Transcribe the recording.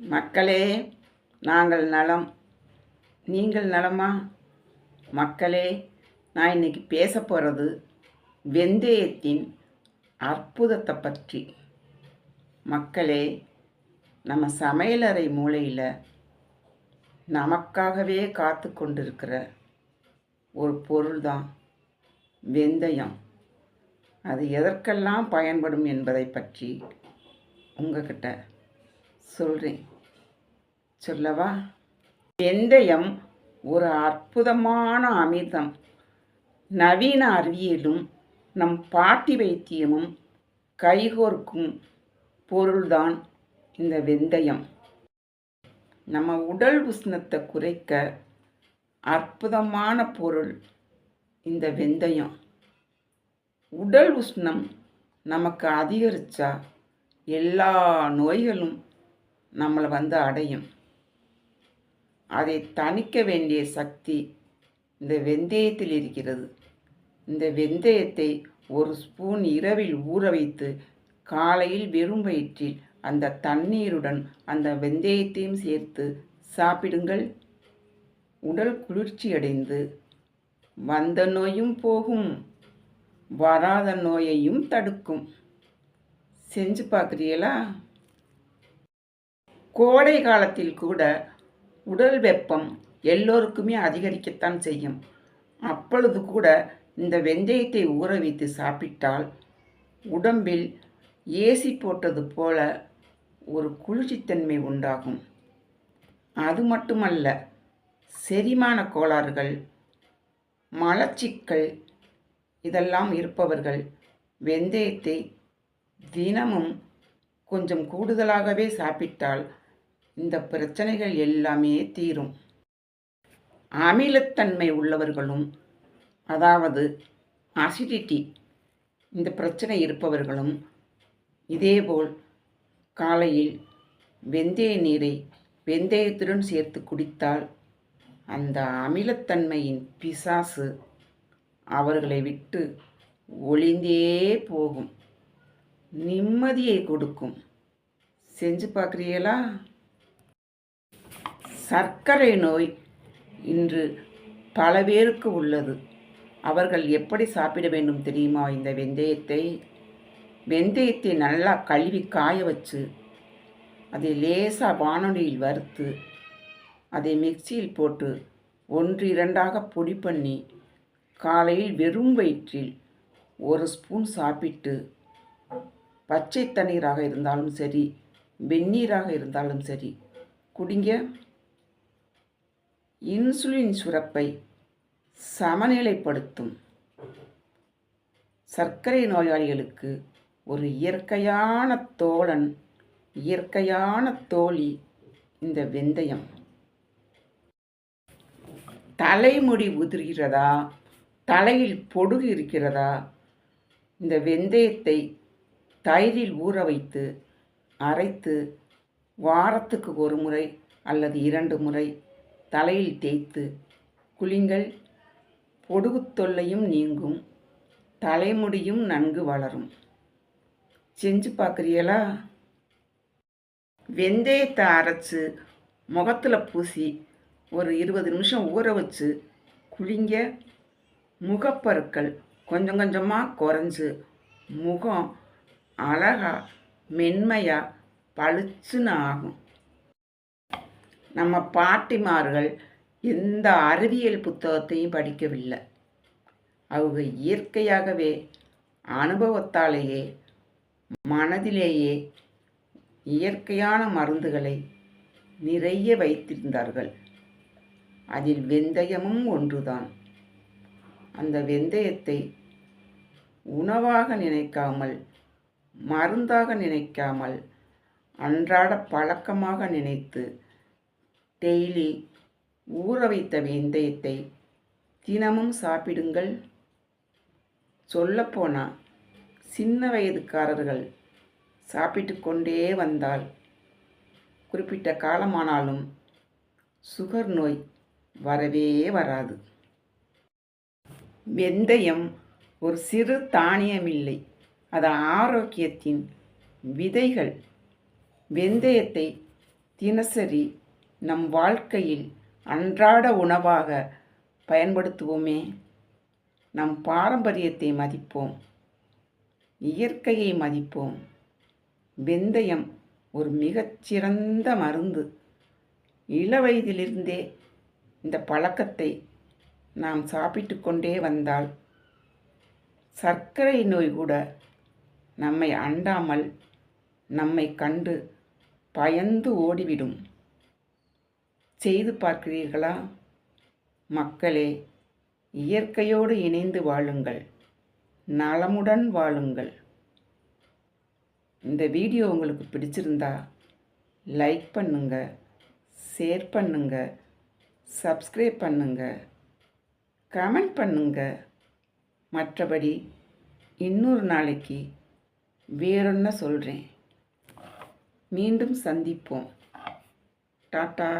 மக்களே நாங்கள் நலம். நீங்கள் நலமா? மக்களே நான் இன்றைக்கி பேச போகிறது வெந்தயத்தின் அற்புதத்தை பற்றி. மக்களே நம்ம சமையலறை மூலையில் நமக்காகவே காத்து கொண்டிருக்கிற ஒரு பொருள் தான் வெந்தயம். அது எதற்கெல்லாம் பயன்படும் என்பதை பற்றி உங்ககிட்ட சொல்கிறேன் சொல்லவா? வெந்தயம் ஒரு அற்புதமான அமிர்தம். நவீன அறிவியலும் நம் பாட்டி வைத்தியமும் கைகோர்க்கும் பொருள்தான் இந்த வெந்தயம். நம்ம உடல் உஷ்ணத்தை குறைக்க அற்புதமான பொருள் இந்த வெந்தயம். உடல் உஷ்ணம் நமக்கு அதிகரித்தா எல்லா நோய்களும் நம்மளை வந்து அடையும். அதை தணிக்க வேண்டிய சக்தி இந்த வெந்தயத்தில் இருக்கிறது. இந்த வெந்தயத்தை ஒரு ஸ்பூன் இரவில் ஊற வைத்து காலையில் வெறும் வயிற்றில் அந்த தண்ணீருடன் அந்த வெந்தயத்தையும் சேர்த்து சாப்பிடுங்கள். உடல் குளிர்ச்சி அடைந்து வந்த நோயும் போகும். வராத நோயையும் தடுக்கும். செஞ்சு பார்க்குறீங்களா? கோடை காலத்தில் கூட உடல் வெப்பம் எல்லோருக்குமே அதிகரிக்கத்தான் செய்யும். அப்பொழுது கூட இந்த வெந்தயத்தை ஊற வைத்து சாப்பிட்டால் உடம்பில் ஏசி போட்டது போல ஒரு குளிர்ச்சித்தன்மை உண்டாகும். அது மட்டுமல்ல செரிமான கோளாறுகள் மலச்சிக்கல் இதெல்லாம் இருப்பவர்கள் வெந்தயத்தை தினமும் கொஞ்சம் கூடுதலாகவே சாப்பிட்டால் இந்த பிரச்சனைகள் எல்லாமே தீரும். அமிலத்தன்மை உள்ளவர்களும் அதாவது அசிடிட்டி இந்த பிரச்சனை இருப்பவர்களும் இதேபோல் காலையில் வெந்தய நீரை வெந்தயத்துடன் சேர்த்து குடித்தால் அந்த அமிலத்தன்மையின் பிசாசு அவர்களை விட்டு ஒளிந்தே போகும். நிம்மதியை கொடுக்கும். செஞ்சு பார்க்குறீங்களா சர்க்கரை நோய் இன்று பல பேருக்கு உள்ளது. அவர்கள் எப்படி சாப்பிட வேண்டும் தெரியுமா? இந்த வெந்தயத்தை வெந்தயத்தை நல்லா கழுவி காய வச்சு அதை லேசாக வானொலியில் வறுத்து அதை மிக்சியில் போட்டு ஒன்று இரண்டாக பொடி பண்ணி காலையில் வெறும் வயிற்றில் ஒரு ஸ்பூன் சாப்பிட்டு பச்சை தண்ணீராக இருந்தாலும் சரி வெந்நீராக இருந்தாலும் சரி குடிங்க. இன்சுலின் சுரப்பை சமநிலைப்படுத்தும். சர்க்கரை நோயாளிகளுக்கு ஒரு இயற்கையான தோழன் இயற்கையான தோழி இந்த வெந்தயம். தலைமுடி உதிர்கிறதா? தலையில் பொடுகு இருக்கிறதா? இந்த வெந்தயத்தை தயிரில் ஊற வைத்து அரைத்து வாரத்துக்கு ஒரு முறை அல்லது இரண்டு முறை தலையில் தேய்த்து குளிங்கள் பொடுகு தொல்லையும் நீங்கும் தலைமுடியும் நன்கு வளரும். செஞ்சு பார்க்குறீங்களா? வெந்தயத்தை அரைச்சி முகத்தில் பூசி ஒரு இருபது நிமிஷம் ஊற வச்சு குளிங்க முகப்பருக்கள் கொஞ்சம் கொஞ்சமாக குறைஞ்சு முகம் அழகாக மென்மையாக பளிச்சுன்னு ஆகும். நம்ம பாட்டிமார்கள் எந்த அறிவியல் புத்தகத்தையும் படிக்கவில்லை. அவங்க இயற்கையாகவே அனுபவத்தாலேயே மனதிலேயே இயற்கையான மருந்துகளை நிறைய வைத்திருந்தார்கள். அதில் வெந்தயமும் ஒன்றுதான். அந்த வெந்தயத்தை உணவாக நினைக்காமல் மருந்தாக நினைக்காமல் அன்றாட பழக்கமாக நினைத்து டெய்லி ஊற வைத்த வெந்தயத்தை தினமும் சாப்பிடுங்கள். சொல்லப்போனால் சின்ன வயதுக்காரர்கள் சாப்பிட்டு கொண்டே வந்தால் குறிப்பிட்ட காலமானாலும் சுகர் நோய் வரவே வராது. வெந்தயம் ஒரு சிறு தானியமில்லை. அது ஆரோக்கியத்தின் விதைகள். வெந்தயத்தை தினசரி நம் வாழ்க்கையில் அன்றாட உணவாக பயன்படுத்துவோமே. நம் பாரம்பரியத்தை மதிப்போம். இயற்கையை மதிப்போம். வெந்தயம் ஒரு மிகச்சிறந்த மருந்து. இளவயதிலிருந்தே இந்த பழக்கத்தை நாம் சாப்பிட்டு கொண்டே வந்தால் சர்க்கரை நோய் கூட நம்மை அண்டாமல் நம்மை கண்டு பயந்து ஓடிவிடும். செய்து பார்க்கிறீர்களா? மக்களே இயற்கையோடு இணைந்து வாழுங்கள். நலமுடன் வாழுங்கள். இந்த வீடியோ உங்களுக்கு பிடிச்சிருந்தா லைக் பண்ணுங்க ஷேர் பண்ணுங்க சப்ஸ்கிரைப் பண்ணுங்க கமெண்ட் பண்ணுங்க. மற்றபடி இன்னொரு நாளைக்கு வேறொன்ன சொல்கிறேன் மீண்டும் சந்திப்போம். டாட்டா.